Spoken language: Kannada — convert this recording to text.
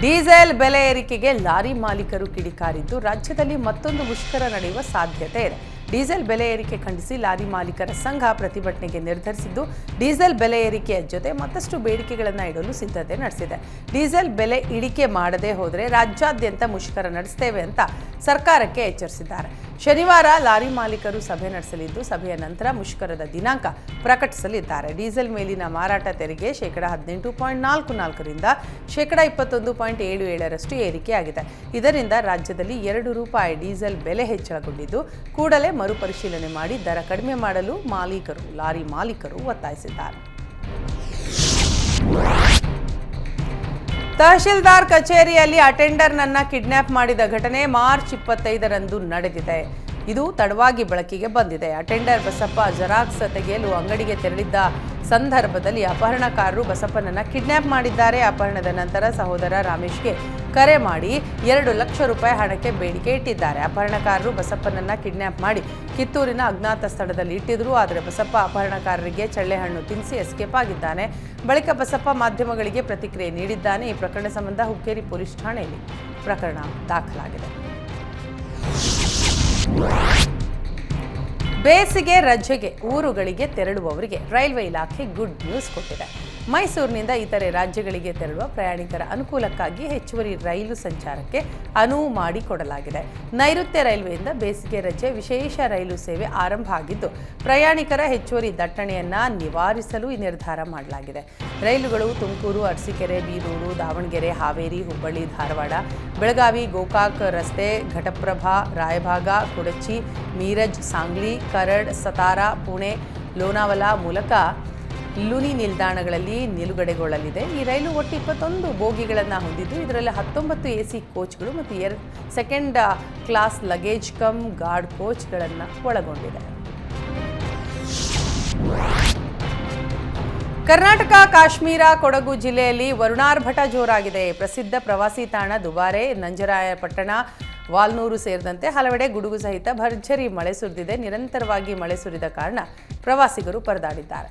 ಡೀಸೆಲ್ ಬೆಲೆ ಏರಿಕೆಗೆ ಲಾರಿ ಮಾಲೀಕರು ಕಿಡಿಕಾರಿದ್ದು ರಾಜ್ಯದಲ್ಲಿ ಮತ್ತೊಂದು ಮುಷ್ಕರ ನಡೆಯುವ ಸಾಧ್ಯತೆ ಇದೆ. ಡೀಸೆಲ್ ಬೆಲೆ ಏರಿಕೆ ಖಂಡಿಸಿ ಲಾರಿ ಮಾಲೀಕರ ಸಂಘ ಪ್ರತಿಭಟನೆಗೆ ನಿರ್ಧರಿಸಿದ್ದು. ಡೀಸೆಲ್ ಬೆಲೆ ಏರಿಕೆಯ ಜೊತೆ ಮತ್ತಷ್ಟು ಬೇಡಿಕೆಗಳನ್ನು ಇಡಲು ಸಿದ್ಧತೆ ನಡೆಸಿದೆ. ಡೀಸೆಲ್ ಬೆಲೆ ಇಳಿಕೆ ಮಾಡದೇ ಹೋದರೆ ರಾಜ್ಯಾದ್ಯಂತ ಮುಷ್ಕರ ನಡೆಸ್ತೇವೆ ಅಂತ ಸರ್ಕಾರಕ್ಕೆ ಎಚ್ಚರಿಸಿದ್ದಾರೆ. ಶನಿವಾರ ಲಾರಿ ಮಾಲೀಕರು ಸಭೆ ನಡೆಸಲಿದ್ದು, ಸಭೆಯ ನಂತರ ಮುಷ್ಕರದ ದಿನಾಂಕ ಪ್ರಕಟಿಸಲಿದ್ದಾರೆ. ಡೀಸೆಲ್ ಮೇಲಿನ ಮಾರಾಟ ತೆರಿಗೆ ಶೇಕಡ ಹದಿನೆಂಟು ಪಾಯಿಂಟ್ ನಾಲ್ಕು ನಾಲ್ಕರಿಂದ ಶೇಕಡ ಇಪ್ಪತ್ತೊಂದು ಪಾಯಿಂಟ್ ಏಳು ಏಳರಷ್ಟು ಏರಿಕೆಯಾಗಿದೆ. ಇದರಿಂದ ರಾಜ್ಯದಲ್ಲಿ ಎರಡು ರೂಪಾಯಿ ಡೀಸೆಲ್ ಬೆಲೆ ಹೆಚ್ಚಳಗೊಂಡಿದ್ದು, ಕೂಡಲೇ ಮರುಪರಿಶೀಲನೆ ಮಾಡಿ ದರ ಕಡಿಮೆ ಮಾಡಲು ಮಾಲೀಕರು, ಲಾರಿ ಮಾಲೀಕರು ಒತ್ತಾಯಿಸಿದ್ದಾರೆ. ತಹಶೀಲ್ದಾರ್ ಕಚೇರಿಯಲ್ಲಿ ಅಟೆಂಡರ್ನನ್ನ ಕಿಡ್ನ್ಯಾಪ್ ಮಾಡಿದ ಘಟನೆ ಮಾರ್ಚ್ ಇಪ್ಪತ್ತೈದರಂದು ನಡೆದಿದೆ. ಇದು ತಡವಾಗಿ ಬೆಳಕಿಗೆ ಬಂದಿದೆ. ಅಟೆಂಡರ್ ಬಸಪ್ಪ ಜರಾಕ್ಸ್ ತೆಗೆಯಲು ಅಂಗಡಿಗೆ ತೆರಳಿದ್ದ ಸಂದರ್ಭದಲ್ಲಿ ಅಪಹರಣಕಾರರು ಬಸಪ್ಪನನ್ನ ಕಿಡ್ನಾಪ್ ಮಾಡಿದ್ದಾರೆ. ಅಪಹರಣದ ನಂತರ ಸಹೋದರ ರಾಮೇಶ್ಗೆ ಕರೆ ಮಾಡಿ ಎರಡು ಲಕ್ಷ ರೂಪಾಯಿ ಹಣಕ್ಕೆ ಬೇಡಿಕೆ ಇಟ್ಟಿದ್ದಾರೆ. ಅಪಹರಣಕಾರರು ಬಸಪ್ಪನನ್ನ ಕಿಡ್ನ್ಯಾಪ್ ಮಾಡಿ ಕಿತ್ತೂರಿನ ಅಜ್ಞಾತ ಸ್ಥಳದಲ್ಲಿ ಇಟ್ಟಿದ್ರು. ಆದರೆ ಬಸಪ್ಪ ಅಪಹರಣಕಾರರಿಗೆ ಚಳ್ಳೆಹಣ್ಣು ತಿನ್ನಿಸಿ ಎಸ್ಕೇಪ್ ಆಗಿದ್ದಾನೆ. ಬಳಿಕ ಬಸಪ್ಪ ಮಾಧ್ಯಮಗಳಿಗೆ ಪ್ರತಿಕ್ರಿಯೆ ನೀಡಿದ್ದಾನೆ. ಈ ಪ್ರಕರಣ ಸಂಬಂಧ ಹುಕ್ಕೇರಿ ಪೊಲೀಸ್ ಠಾಣೆಯಲ್ಲಿ ಪ್ರಕರಣ ದಾಖಲಾಗಿದೆ. ಬೇಸಿಗೆ ರಜೆಗೆ ಊರುಗಳಿಗೆ ತೆರಳುವವರಿಗೆ ರೈಲ್ವೆ ಇಲಾಖೆ ಗುಡ್ ನ್ಯೂಸ್ ಕೊಟ್ಟಿದೆ. ಮೈಸೂರಿನಿಂದ ಇತರೆ ರಾಜ್ಯಗಳಿಗೆ ತೆರಳುವ ಪ್ರಯಾಣಿಕರ ಅನುಕೂಲಕ್ಕಾಗಿ ಹೆಚ್ಚುವರಿ ರೈಲು ಸಂಚಾರಕ್ಕೆ ಅನುವು ಮಾಡಿಕೊಡಲಾಗಿದೆ. ನೈಋತ್ಯ ರೈಲ್ವೆಯಿಂದ ಬೇಸಿಗೆ ರಜೆ ವಿಶೇಷ ರೈಲು ಸೇವೆ ಆರಂಭ ಆಗಿದ್ದು, ಪ್ರಯಾಣಿಕರ ಹೆಚ್ಚುವರಿ ದಟ್ಟಣೆಯನ್ನು ನಿವಾರಿಸಲು ಈ ನಿರ್ಧಾರ ಮಾಡಲಾಗಿದೆ. ರೈಲುಗಳು ತುಮಕೂರು, ಅರಸೀಕೆರೆ ಬೀರೂರು ದಾವಣಗೆರೆ, ಹಾವೇರಿ, ಹುಬ್ಬಳ್ಳಿ, ಧಾರವಾಡ, ಬೆಳಗಾವಿ, ಗೋಕಾಕ್ ರಸ್ತೆ, ಘಟಪ್ರಭಾ, ರಾಯಭಾಗ, ಕೊಡಚಿ, ಮೀರಜ್, ಸಾಂಗ್ಲಿ, ಕರಡ್, ಸತಾರಾ, ಪುಣೆ, ಲೋನಾವಲಾ ಮೂಲಕ ಲುನಿ ನಿಲ್ದಾಣಗಳಲ್ಲಿ ನಿಲುಗಡೆಗೊಳ್ಳಲಿದೆ. ಈ ರೈಲು ಒಟ್ಟು ಇಪ್ಪತ್ತೊಂದು ಬೋಗಿಗಳನ್ನು ಹೊಂದಿದ್ದು, ಇದರಲ್ಲಿ ಹತ್ತೊಂಬತ್ತು ಎ ಸಿ ಕೋಚ್ಗಳು ಮತ್ತು ಎರಡು second class luggage cum guard ಕೋಚ್ಗಳನ್ನು ಒಳಗೊಂಡಿದೆ. ಕರ್ನಾಟಕ, ಕಾಶ್ಮೀರ, ಕೊಡಗು ಜಿಲ್ಲೆಯಲ್ಲಿ ವರುಣಾರ್ಭಟ ಜೋರಾಗಿದೆ. ಪ್ರಸಿದ್ಧ ಪ್ರವಾಸಿ ತಾಣ ದುಬಾರೆ, ನಂಜರಾಯಪಟ್ಟಣ, ವಾಲ್ನೂರು ಸೇರಿದಂತೆ ಹಲವೆಡೆ ಗುಡುಗು ಸಹಿತ ಭರ್ಜರಿ ಮಳೆ ಸುರಿದಿದೆ. ನಿರಂತರವಾಗಿ ಮಳೆ ಸುರಿದ ಕಾರಣ ಪ್ರವಾಸಿಗರು ಪರದಾಡಿದ್ದಾರೆ.